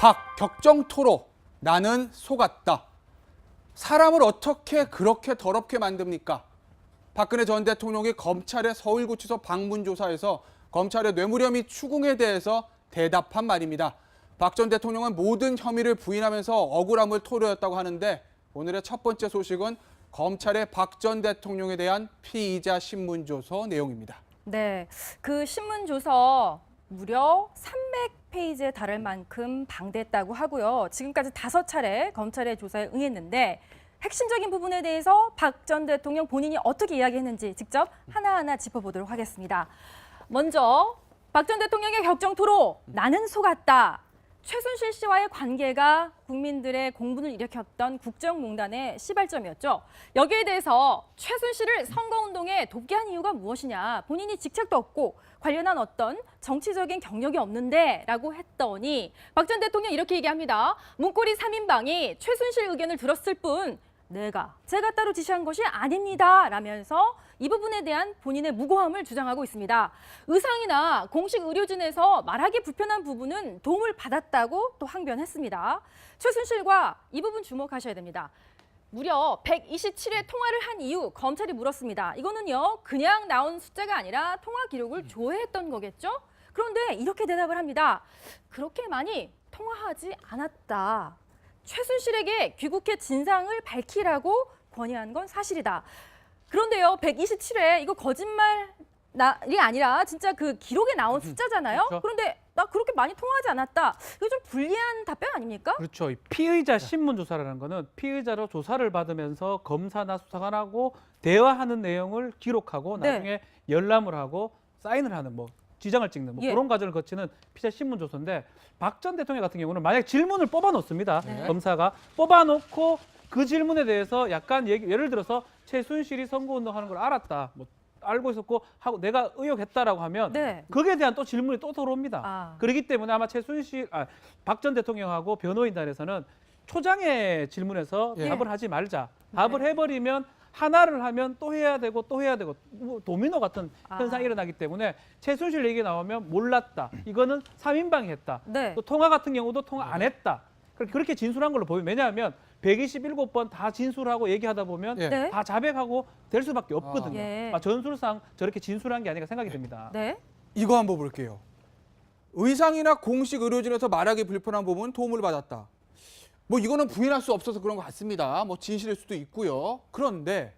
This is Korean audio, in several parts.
박격정토로 나는 속았다. 사람을 어떻게 그렇게 더럽게 만듭니까? 박근혜 전 대통령이 검찰의 서울구치소 방문 조사에서 검찰의 뇌물혐 및 추궁에 대해서 대답한 말입니다. 박 전 대통령은 모든 혐의를 부인하면서 억울함을 토로했다고 하는데 오늘의 첫 번째 소식은 검찰의 박 전 대통령에 대한 피의자 신문조서 내용입니다. 네, 그 신문 조서 무려 300페이지에 달할 만큼 방대했다고 하고요. 지금까지 다섯 차례 검찰의 조사에 응했는데 핵심적인 부분에 대해서 박 전 대통령 본인이 어떻게 이야기했는지 직접 하나하나 짚어보도록 하겠습니다. 먼저 박 전 대통령의 격정토로 나는 속았다. 최순실 씨와의 관계가 국민들의 공분을 일으켰던 국정농단의 시발점이었죠. 여기에 대해서 최순실을 선거운동에 돕게 한 이유가 무엇이냐. 본인이 직책도 없고 관련한 어떤 정치적인 경력이 없는데 라고 했더니 박 전 대통령 이렇게 얘기합니다. 문고리 3인방이 최순실 의견을 들었을 뿐 내가 제가 따로 지시한 것이 아닙니다. 라면서 이 부분에 대한 본인의 무고함을 주장하고 있습니다. 의상이나 공식 의료진에서 말하기 불편한 부분은 도움을 받았다고 또 항변했습니다. 최순실과 이 부분 주목하셔야 됩니다. 무려 127회 통화를 한 이유 검찰이 물었습니다. 이거는요 그냥 나온 숫자가 아니라 통화 기록을 조회했던 거겠죠? 그런데 이렇게 대답을 합니다. 그렇게 많이 통화하지 않았다. 최순실에게 귀국해 진상을 밝히라고 건의한 건 사실이다. 그런데요, 127회 이거 거짓말이 아니라 진짜 그 기록에 나온 숫자잖아요. 그렇죠. 그런데 나 그렇게 많이 통화하지 않았다. 이거 좀 불리한 답변 아닙니까? 그렇죠. 이 피의자 신문 조사라는 거는 피의자로 조사를 받으면서 검사나 수사관하고 대화하는 내용을 기록하고 네. 나중에 열람을 하고 사인을 하는 뭐 지장을 찍는 뭐 예. 그런 과정을 거치는 피의자 신문 조사인데 박 전 대통령 같은 경우는 만약 질문을 뽑아 놓습니다. 네. 검사가 뽑아 놓고 그 질문에 대해서 약간 얘기, 예를 들어서 최순실이 선거운동 하는 걸 알았다. 뭐 알고 있었고 하고 내가 의혹했다라고 하면 네. 거기에 대한 또 질문이 또 들어옵니다. 아. 그렇기 때문에 아마 최순실, 아, 박 전 대통령하고 변호인단에서는 초장의 질문에서 예. 답을 하지 말자. 답을 해버리면 하나를 하면 또 해야 되고 또 해야 되고 뭐 도미노 같은 아. 현상이 일어나기 때문에 최순실 얘기 나오면 몰랐다. 이거는 삼인방이 했다. 네. 또 통화 같은 경우도 통화 안 했다. 그렇게- 진술한 걸로 보면 왜냐하면 127번 다 진술하고 얘기하다 보면 예. 네. 다 자백하고 될 수밖에 없거든요. 아. 예. 아, 전술상 저렇게 진술한 게 아닌가 생각이 듭니다. 네. 이거 한번 볼게요. 의상이나 공식 의료진에서 말하기 불편한 부분 도움을 받았다. 뭐 이거는 부인할 수 없어서 그런 것 같습니다. 뭐 진실일 수도 있고요. 그런데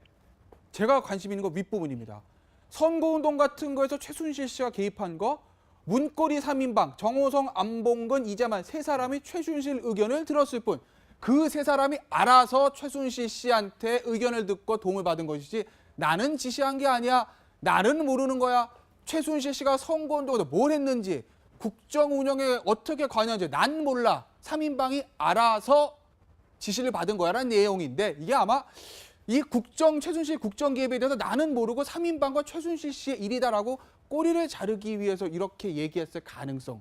제가 관심 있는 거 윗부분입니다. 선거운동 같은 거에서 최순실 씨가 개입한 거 문고리 3인방 정호성, 안봉근, 이재만 세 사람이 최순실 의견을 들었을 뿐 그 세 사람이 알아서 최순실 씨한테 의견을 듣고 도움을 받은 것이지 나는 지시한 게 아니야. 나는 모르는 거야. 최순실 씨가 선거운동에서 뭘 했는지 국정 운영에 어떻게 관여한지 난 몰라. 3인방이 알아서 지시를 받은 거야라는 내용인데 이게 아마 이 국정 최순실 국정 개입에 대해서 나는 모르고 3인방과 최순실 씨의 일이다라고 꼬리를 자르기 위해서 이렇게 얘기했을 가능성은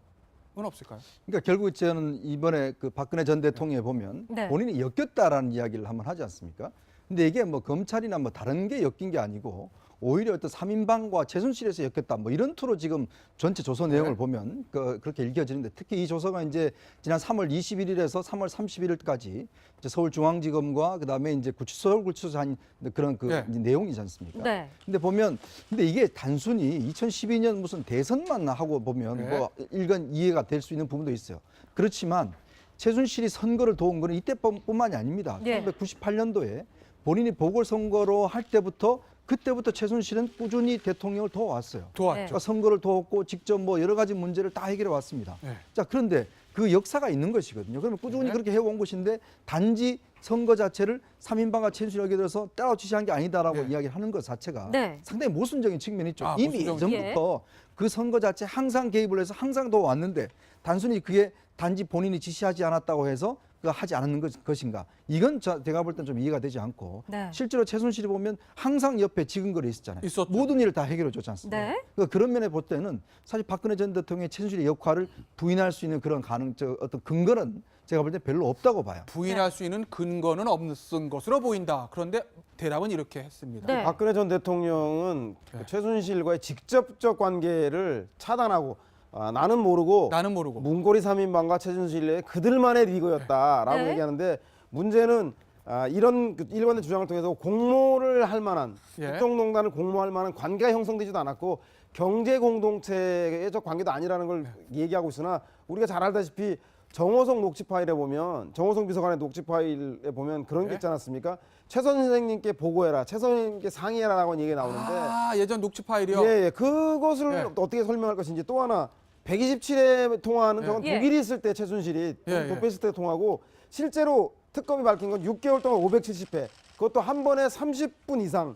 없을까요? 그러니까 결국 저는 이번에 그 박근혜 전 대통령에 보면 네. 본인이 엮였다라는 이야기를 한번 하지 않습니까? 근데 이게 뭐 검찰이나 뭐 다른 게 엮인 게 아니고 오히려 어떤 삼인방과 최순실에서 엮였다 뭐 이런 투로 지금 전체 조서 내용을 보면 그, 그렇게 읽혀지는데 특히 이 조서가 이제 지난 3월 21일에서 3월 31일까지 이제 서울중앙지검과 그다음에 이제 구치소 서울구치소에서 한 그런 그 네. 내용이지 않습니까? 네. 근데 보면 근데 이게 단순히 2012년 무슨 대선만 하고 보면 네. 뭐 일간 이해가 될 수 있는 부분도 있어요. 그렇지만 최순실이 선거를 도운 거는 이때뿐만이 아닙니다. 네. 1998년도에 본인이 보궐선거로 할 때부터 그때부터 최순실은 꾸준히 대통령을 도와왔어요. 도왔죠. 네. 그러니까 선거를 도왔고 직접 뭐 여러 가지 문제를 다 해결해 왔습니다. 네. 자 그런데 그 역사가 있는 것이거든요. 그러면 꾸준히 네. 그렇게 해온 것인데 단지 선거 자체를 삼인방과 최순실 에게 들어서 따로 지시한 게 아니다라고 네. 이야기를 하는 것 자체가 네. 상당히 모순적인 측면이 있죠. 아, 이미 모순적인 예전부터 그 선거 자체 항상 개입을 해서 항상 도왔는데 단순히 그게 단지 본인이 지시하지 않았다고 해서 그 하지 않는 것- 것인가? 이건 저, 제가 볼 땐 좀 이해가 되지 않고 네. 실제로 최순실이 보면 항상 옆에 지근거리 있었잖아요. 있었죠. 모든 일을 다 해결해 줬지 않습니까? 네. 그러니까 그런 면에 볼 때는 사실 박근혜 전 대통령의 최순실의 역할을 부인할 수 있는 그런 가능, 저 어떤 근거는 제가 볼 때 별로 없다고 봐요. 부인할 수 있는 근거는 없는 것으로 보인다. 그런데 대답은 이렇게 했습니다. 네. 박근혜 전 대통령은 네. 최순실과의 직접적 관계를 차단하고 아, 나는 모르고 나는 모르고. 문고리 3인방과 최순실의 그들만의 리그였다라고 네. 얘기하는데 문제는 아, 이런 그 일관된 주장을 통해서 공모를 할 만한 예. 국정농단을 공모할 만한 관계가 형성되지도 않았고 경제 공동체의 관계도 아니라는 걸 얘기하고 있으나 우리가 잘 알다시피 정호성 녹취 파일에 보면 정호성 비서관의 녹취 파일에 보면 그런 게 네. 있지 않았습니까? 최 선생님께 보고해라, 최 선생님께 상의해라라고 얘기 나오는데 아 예전 녹취 파일이요. 예, 예. 그것을 예. 어떻게 설명할 것인지 또 하나 127회 통화하는 예. 저건 예. 독일에 있을 때 최순실이 예, 예. 도쿄 있을 때 통하고 실제로 특검이 밝힌 건 6개월 동안 570회 그것도 한 번에 30분 이상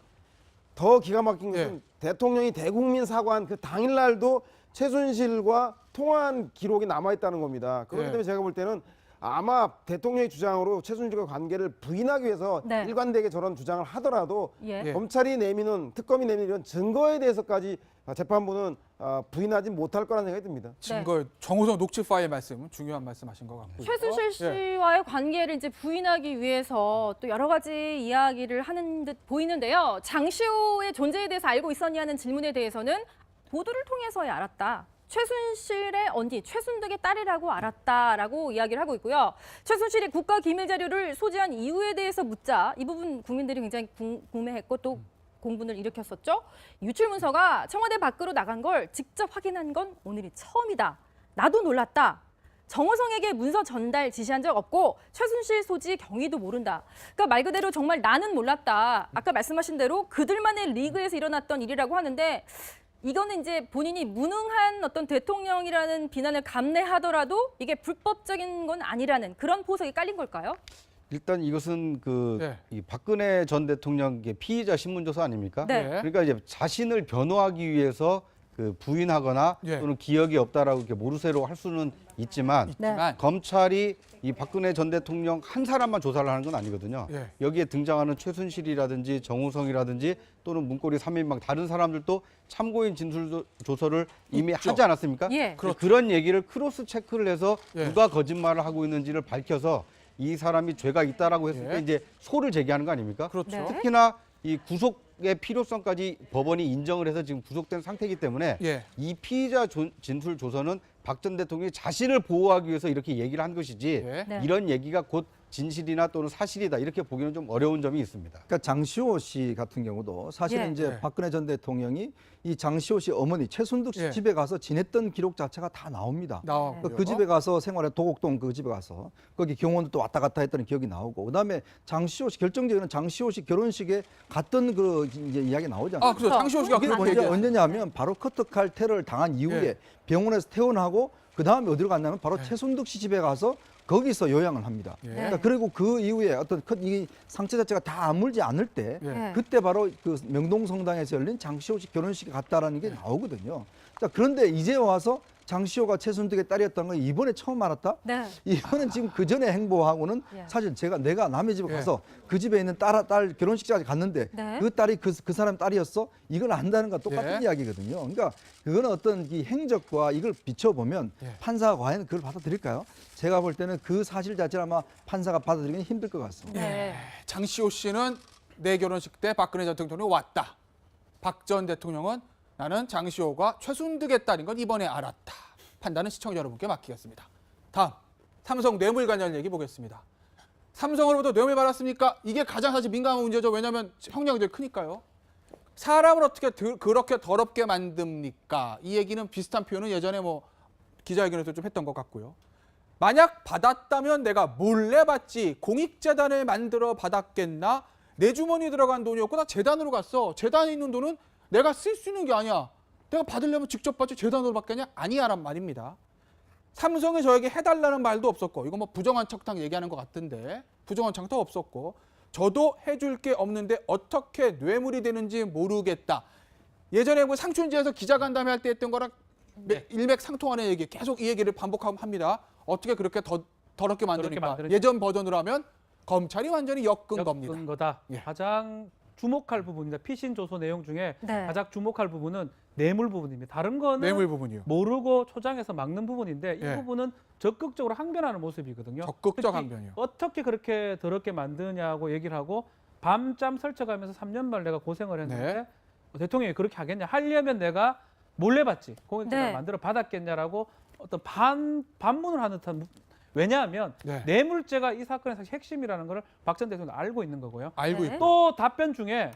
더 기가 막힌 것은 예. 대통령이 대국민 사과한 그 당일날도 최순실과 통화한 기록이 남아 있다는 겁니다. 그렇기 예. 때문에 제가 볼 때는 아마 대통령의 주장으로 최순실과 관계를 부인하기 위해서 네. 일관되게 저런 주장을 하더라도 예. 예. 검찰이 내미는 특검이 내미는 이런 증거에 대해서까지 재판부는 아, 부인하지 못할 거라는 생각이 듭니다. 증거 정호성 녹취 파일 말씀 중요한 말씀하신 것 같고요. 최순실 예. 씨와의 관계를 이제 부인하기 위해서 또 여러 가지 이야기를 하는 듯 보이는데요. 장시호의 존재에 대해서 알고 있었냐는 질문에 대해서는 보도를 통해서야 알았다. 최순실의 언니, 최순득의 딸이라고 알았다라고 이야기를 하고 있고요. 최순실이 국가 기밀 자료를 소지한 이유에 대해서 묻자 이 부분 국민들이 굉장히 궁금해했고 또 공분을 일으켰었죠. 유출 문서가 청와대 밖으로 나간 걸 직접 확인한 건 오늘이 처음이다. 나도 놀랐다. 정호성에게 문서 전달 지시한 적 없고 최순실 소지 경위도 모른다. 그러니까 말 그대로 정말 나는 몰랐다. 아까 말씀하신 대로 그들만의 리그에서 일어났던 일이라고 하는데 이거는 이제 본인이 무능한 어떤 대통령이라는 비난을 감내하더라도 이게 불법적인 건 아니라는 그런 보석이 깔린 걸까요? 일단 이것은 그 네. 이 박근혜 전 대통령의 피의자 신문조서 아닙니까? 네. 그러니까 이제 자신을 변호하기 위해서 그 부인하거나 예. 또는 기억이 없다라고 이렇게 모르쇠로 할 수는 있지만 있지만 검찰이 이 박근혜 전 대통령 한 사람만 조사를 하는 건 아니거든요. 예. 여기에 등장하는 최순실이라든지 정우성이라든지 또는 문고리 3인방 다른 사람들도 참고인 진술 조- 조서를 이미 있죠. 하지 않았습니까? 예. 그렇죠. 그런 얘기를 크로스 체크를 해서 예. 누가 거짓말을 하고 있는지를 밝혀서 이 사람이 죄가 있다라고 했을 예. 때 이제 소를 제기하는 거 아닙니까? 그렇죠. 네. 특히나 이 구속의 필요성까지 법원이 인정을 해서 지금 구속된 상태이기 때문에 예. 이 피의자 조- 진술 조서는 박 전 대통령이 자신을 보호하기 위해서 이렇게 얘기를 한 것이지 예. 네. 이런 얘기가 곧 진실이나 또는 사실이다 이렇게 보기는 좀 어려운 점이 있습니다. 그러니까 장시호 씨 같은 경우도 사실은 예. 이제 예. 박근혜 전 대통령이 이 장시호 씨 어머니 최순득 씨 예. 집에 가서 지냈던 기록 자체가 다 나옵니다. 나오고요. 그, 그 집에 가서 생활해 도곡동 그 집에 가서 거기 경호원도 또 왔다 갔다 했던 기억이 나오고 그다음에 장시호 씨 결정적인 장시호 씨 결혼식에 갔던 그 이제 이야기 나오지 않습니까? 아 그렇죠. 장시호 씨가 그게 그렇게 언제, 얘기했어요. 언제냐면 바로 커터칼 테러를 당한 이후에 예. 병원에서 퇴원하고 그 다음에 어디로 갔냐면 바로 최순득 씨 집에 가서 거기서 요양을 합니다. 예. 그러니까 그리고 그 이후에 어떤 큰 이 상처 자체가 다 아물지 않을 때 예. 네. 그때 바로 그 명동 성당에서 열린 장시호 씨 결혼식에 갔다라는 게 나오거든요. 자, 그런데 이제 와서 장시호가 최순득의 딸이었다는 건 이번에 처음 알았다? 네. 이거는 지금 그 전에 행보하고는 예. 사실 제가 내가 남의 집에 예. 가서 그 집에 있는 딸, 딸 결혼식장에 갔는데 네. 그 딸이 그, 그 사람 딸이었어? 이걸 안다는 건 똑같은 예. 이야기거든요. 그러니까 그거는 어떤 이 행적과 이걸 비춰보면 예. 판사가 과연 그걸 받아들일까요? 제가 볼 때는 그 사실 자체를 아마 판사가 받아들이기 힘들 것 같습니다. 네. 장시호 씨는 내 결혼식 때 박근혜 전 대통령이 왔다. 박 전 대통령은 나는 장시호가 최순득의 딸인 건 이번에 알았다. 판단은 시청자 여러분께 맡기겠습니다. 다음 삼성 뇌물 관련 얘기 보겠습니다. 삼성으로부터 뇌물 받았습니까? 이게 가장 사실 민감한 문제죠. 왜냐하면 형량이 크니까요. 사람을 어떻게 드- 그렇게 더럽게 만듭니까? 이 얘기는 비슷한 표현은 예전에 뭐 기자회견에서 좀 했던 것 같고요. 만약 받았다면 내가 몰래 받지 공익재단을 만들어 받았겠나? 내 주머니에 들어간 돈이었고 나 재단으로 갔어. 재단에 있는 돈은 내가 쓸 수 있는 게 아니야. 내가 받으려면 직접 받지 재단으로 받겠냐? 아니야란 말입니다. 삼성이 저에게 해달라는 말도 없었고 이거 뭐 부정한 척탕 얘기하는 것 같은데 부정한 척도 없었고 저도 해줄 게 없는데 어떻게 뇌물이 되는지 모르겠다. 예전에 뭐 상춘지에서 기자간담회 할 때 했던 거랑 매- 일맥상통하는 얘기 계속 이 얘기를 반복하고 합니다. 어떻게 그렇게 더, 더럽게 만드니까. 예전 버전으로 하면 검찰이 완전히 엮은 엮은 겁니다. 거다. 예. 가장 주목할 부분입니다. 피신 조서 내용 중에 네. 가장 주목할 부분은 뇌물 부분입니다. 다른 거는 뇌물 부분이요. 모르고 초장해서 막는 부분인데 예. 이 부분은 적극적으로 항변하는 모습이거든요. 적극적 항변이요. 어떻게 그렇게 더럽게 만드냐고 얘기를 하고 밤잠 설쳐가면서 3년 말 내가 고생을 했는데 네. 대통령이 그렇게 하겠냐? 하려면 내가 몰래 받지 공익재단 네. 만들어 받았겠냐라고 어떤 반 반문을 하는 듯한 무- 왜냐하면 네. 뇌물죄가 이 사건의 사실 핵심이라는 것을 박전 대통령 알고 있는 거고요. 알고 네. 있고. 또 답변 중에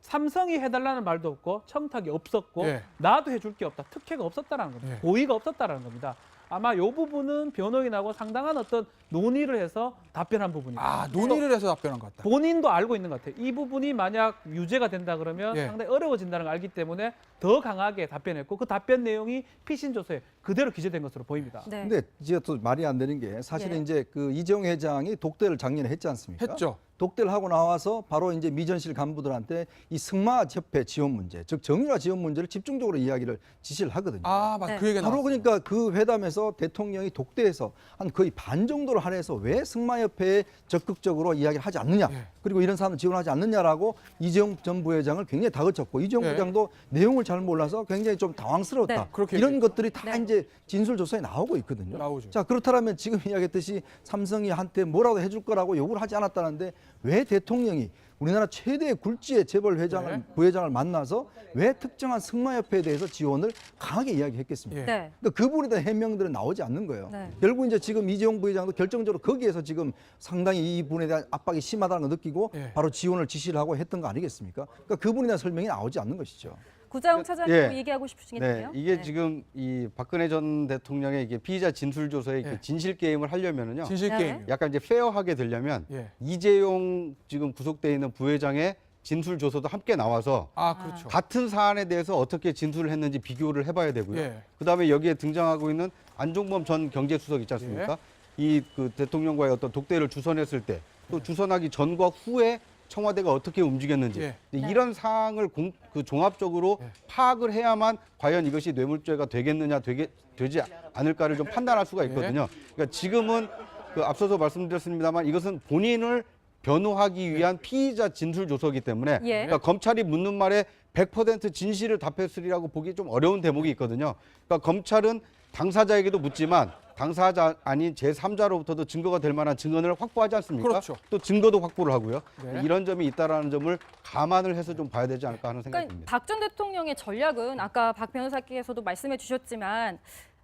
삼성이 해달라는 말도 없고 청탁이 없었고 예. 나도 해줄 게 없다 특혜가 없었다라는 겁니다 예. 고의가 없었다라는 겁니다 아마 이 부분은 변호인하고 상당한 어떤 논의를 해서 답변한 부분입니다 아 논의를 해서 답변한 것 같다. 본인도 알고 있는 것 같아요 이 부분이 만약 유죄가 된다 그러면 예. 상당히 어려워진다는 걸 알기 때문에 더 강하게 답변했고 그 답변 내용이 피신 조서에 그대로 기재된 것으로 보입니다 네. 근데 이제 또 말이 안 되는 게 사실은 예. 이제 그 이재용 회장이 독대를 작년에 했지 않습니까? 했죠. 독대를 하고 나와서 바로 이제 미전실 간부들한테 이 승마 협회 지원 문제, 즉 정유라 지원 문제를 집중적으로 이야기를 지시를 하거든요. 아, 맞. 네. 그 얘기 바로 나왔어. 그러니까 그 회담에서 대통령이 독대에서 한 거의 반 정도를 할애해서 왜 승마협회에 적극적으로 이야기를 하지 않느냐 예. 그리고 이런 사람을 지원하지 않느냐라고 이재용 전 부회장을 굉장히 다그쳤고 이재용 예. 부장도 내용을 잘 몰라서 굉장히 좀 당황스러웠다 네. 그렇게 이런 얘기했죠. 것들이 다 네. 이제 진술 조서에 나오고 있거든요. 나오죠. 자 그렇다면 지금 이야기했듯이 삼성이 한테 뭐라도 해줄 거라고 요구를 하지 않았다는데 왜 대통령이 우리나라 최대 굴지의 재벌 회장을 네. 부회장을 만나서 왜 특정한 승마협회에 대해서 지원을 강하게 이야기했겠습니까? 예. 네. 그러니까 그 부분에 대한 해명들은 나오지 않는 거예요. 네. 결국 이제 지금 이재용 부회장도 결정적으로 거기에서 지금 상당히 이 부분에 대한 압박이 심하다는 걸 느끼고 예. 바로 지원을 지시를 하고 했던 거 아니겠습니까? 그러니까 그 부분에 대한 설명이 나오지 않는 것이죠. 구자웅 차장님 예. 얘기하고 싶으신 게 네, 있나요? 이게 지금 이 박근혜 전 대통령의 이게 피의자 진술 조서의 예. 그 진실 게임을 하려면은요. 진실 네. 게임. 약간 이제 페어하게 되려면 예. 이재용 지금 구속돼 있는 부회장의 진술 조서도 함께 나와서 아, 그렇죠. 같은 사안에 대해서 어떻게 진술을 했는지 비교를 해봐야 되고요. 예. 그다음에 여기에 등장하고 있는 안종범 전 경제수석 있지 않습니까? 이 그 대통령과의 어떤 독대를 주선했을 때 또 주선하기 전과 후에 청와대가 어떻게 움직였는지 예. 네. 이런 사항을 공, 그 종합적으로 예. 파악을 해야만 과연 이것이 뇌물죄가 되겠느냐 되게 되지 않을까를 좀 판단할 수가 있거든요. 그러니까 지금은 그 앞서서 말씀드렸습니다만 이것은 본인을 변호하기 위한 피의자 진술 조서이기 때문에 예. 그러니까 검찰이 묻는 말에 100% 진실을 답했으리라고 보기 좀 어려운 대목이 있거든요. 그러니까 검찰은 당사자에게도 묻지만 당사자 아닌 제3자로부터도 증거가 될 만한 증언을 확보하지 않습니까? 그렇죠. 또 증거도 확보를 하고요. 네. 이런 점이 있다라는 점을 감안을 해서 좀 봐야 되지 않을까 하는 생각이 그러니까 듭니다. 박 전 대통령의 전략은 아까 박 변호사께서도 말씀해 주셨지만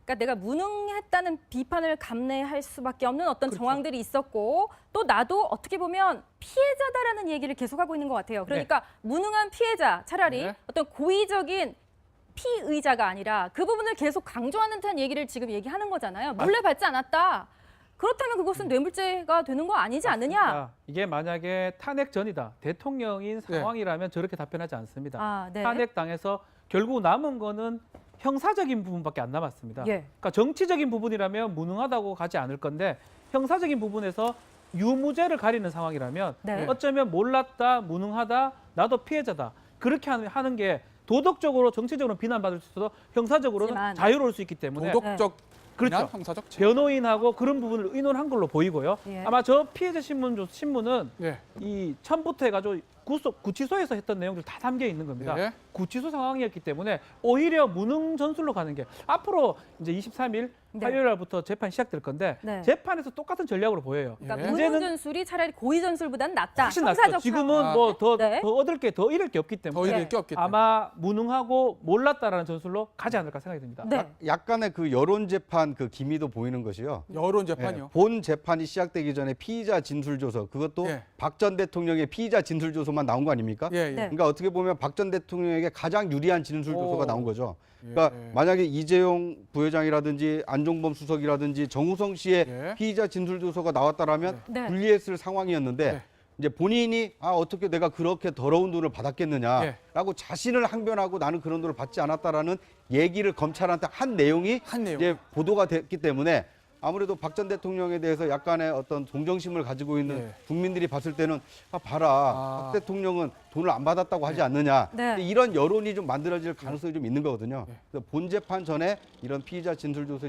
그러니까 내가 무능했다는 비판을 감내할 수밖에 없는 어떤 그렇죠. 정황들이 있었고 또 나도 어떻게 보면 피해자다라는 얘기를 계속하고 있는 것 같아요. 그러니까 무능한 피해자 차라리 네. 어떤 고의적인 피의자가 아니라 그 부분을 계속 강조하는 듯한 얘기를 지금 얘기하는 거잖아요. 몰래 받지 않았다. 그렇다면 그것은 뇌물죄가 되는 거 아니지 않느냐? 아, 이게 만약에 탄핵 전이다 대통령인 네. 상황이라면 저렇게 답변하지 않습니다. 아, 네. 탄핵 당해서 결국 남은 거는 형사적인 부분밖에 안 남았습니다. 예. 그러니까 정치적인 부분이라면 무능하다고 가지 않을 건데 형사적인 부분에서 유무죄를 가리는 상황이라면 네. 어쩌면 몰랐다, 무능하다, 나도 피해자다 그렇게 하는, 게 도덕적으로 정치적으로 비난받을 수 있어도 형사적으로는 하지만- 자유로울 수 있기 때문에 도덕적 그렇죠. 형사적 죄. 변호인하고 그런 부분을 의논한 걸로 보이고요. 예. 아마 저 피해자 신문 조- 신문은 예. 이 처음부터 해가지고 구속 구치소에서 했던 내용들 다 담겨 있는 겁니다. 예. 구치소 상황이었기 때문에 오히려 무능 전술로 가는 게 앞으로 이제 23일 네. 화요일 날부터 재판 시작될 건데 네. 재판에서 똑같은 전략으로 보여요. 그러니까 예. 무능 전술이 차라리 고의 전술보다는 낫다. 훨씬 낫죠. 지금은 아. 뭐더 네. 더 얻을 게 더 잃을 게 없기 더 때문에 잃을 게 없기 때문에. 아마 무능하고 몰랐다라는 전술로 가지 않을까 생각이 듭니다. 네. 약간의 그 여론 재판 그 기미도 보이는 것이요. 여론 예, 재판이요. 본 재판이 시작되기 전에 피의자 진술 조서 그것도 예. 박전 대통령의 피의자 진술 조서 만 나온 거 아닙니까? 예, 예. 네. 그러니까 어떻게 보면 박 전 대통령에게 가장 유리한 진술 조서가 오. 나온 거죠. 그러니까 예. 만약에 이재용 부회장이라든지 안종범 수석이라든지 정우성 씨의 예. 피의자 진술 조서가 나왔다라면 네. 불리했을 상황이었는데 네. 이제 본인이 아 어떻게 내가 그렇게 더러운 돈을 예. 받았겠느냐라고 자신을 항변하고 나는 그런 돈을 받지 않았다라는 얘기를 검찰한테 한 내용이 한 내용. 이제 보도가 됐기 때문에 아무래도 박 전 대통령에 대해서 약간의 어떤 동정심을 가지고 있는 예. 국민들이 봤을 때는 아 봐라 아. 박 대통령은 돈을 안 받았다고 하지 않느냐 네. 이런 여론이 좀 만들어질 가능성이 좀 있는 거거든요. 예. 그래서 본 재판 전에 이런 피의자 진술 조서,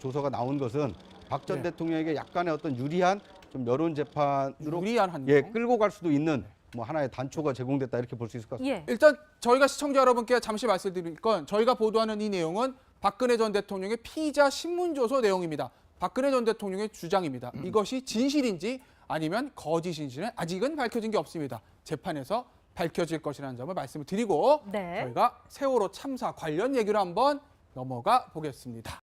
조서가 나온 것은 박전 예. 대통령에게 약간의 어떤 유리한 좀 여론 재판으로 유리한 한예 명. 끌고 갈 수도 있는 뭐 하나의 단초가 제공됐다 이렇게 볼 수 있을 것 같습니다. 예. 일단 저희가 시청자 여러분께 잠시 말씀드릴 건 저희가 보도하는 이 내용은 박근혜 전 대통령의 피의자 신문 조서 내용입니다. 박근혜 전 대통령의 주장입니다. 이것이 진실인지 아니면 거짓인지는 아직은 밝혀진 게 없습니다. 재판에서 밝혀질 것이라는 점을 말씀을 드리고 네. 저희가 세월호 참사 관련 얘기로 한번 넘어가 보겠습니다.